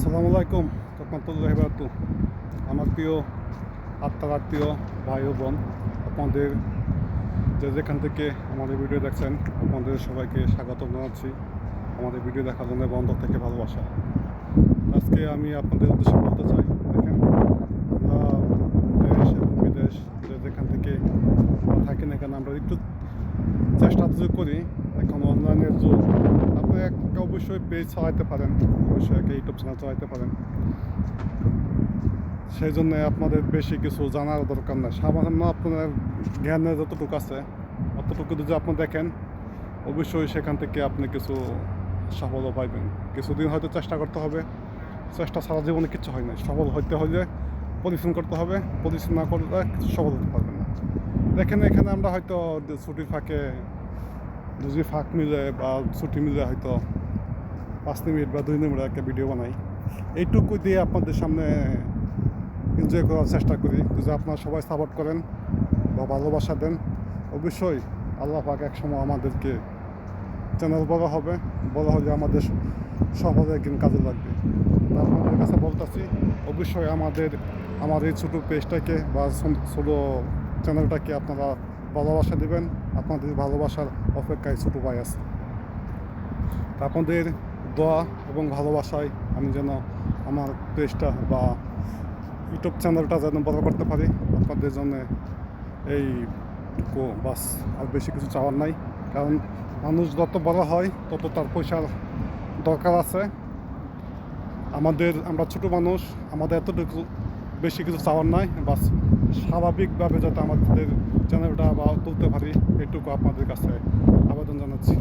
আসসালামু আলাইকুম রহমতুল্লাহ বারাকাতু। আমার প্রিয় আত্মার আত্মীয় ভাই ও বোন, আপনাদের যে যেখান থেকে আমাদের ভিডিও দেখছেন, আপনাদের সবাইকে স্বাগত জানাচ্ছি আমাদের ভিডিও দেখার জন্য বন্ধ থেকে ভালোবাসা। আজকে আমি আপনাদের উদ্দেশ্যে বলতে চাই, দেখেন, আমরা দেশ এবং বিদেশ যে যেখান থেকে থাকি না কেন আমরা একটু যদি করি এখন অনলাইনের যুগ আপনি একটা অবশ্যই পেজ চালাইতে পারেন অবশ্যই একটা ইউটিউব চ্যানেল চালাইতে পারেন সেই জন্য আপনাদের বেশি কিছু জানার দরকার নেই সামান্য আপনার জ্ঞানের যতটুকু আছে অতটুকু যদি আপনি দেখেন অবশ্যই সেখান থেকে আপনি কিছু সফলও পাইবেন কিছুদিন হয়তো চেষ্টা করতে হবে চেষ্টা সারা জীবনে কিছু হয় না সফল হইতে হলে পরিশ্রম করতে হবে পরিশ্রম না করলে সফল হতে পারবেন না দেখেন এখানে আমরা হয়তো ছুটির ফাঁকে যদি ফাঁক মিলে বা ছুটি মিলে হয়তো পাঁচ মিনিট বা দুই মিনিট একটা ভিডিও বানাই। এইটুকু দিয়ে আপনাদের সামনে এনজয় করার চেষ্টা করি। যদি আপনারা সবাই সাপোর্ট করেন বা ভালোবাসা দেন, অবশ্যই আল্লাহ পাক এক সময় আমাদেরকে চ্যানেল বড় হবে। বড় হলে আমাদের সফলে একদিন কাজে লাগবে। আপনাদের কাছে বলতেছি, অবশ্যই আমাদের, আমার এই ছোটো পেজটাকে বা ছোটো চ্যানেলটাকে আপনারা ভালোবাসা দেবেন, আপনাদের ভালোবাসার অপেক্ষায় ছোটো ভাই আছে। আপনাদের দোয়া এবং ভালোবাসায় আমি যেন আমার পেজটা বা ইউটিউব চ্যানেলটা যেন বড় করতে পারি। আপনাদের জন্য এইটুকু বাস আর বেশি কিছু চাওয়ার নাই। কারণ মানুষ যত বড় হয়, তত তার পয়সার দরকার আছে। আমাদের, আমরা ছোট মানুষ, আমাদের এতটুকু বেশি কিছু চাওয়ার নাই। বাস স্বাভাবিকভাবে যাতে আমাদের চ্যানেলটা বা তুলতে পারি এটুকু আপনাদের কাছে আবেদন জানাচ্ছি।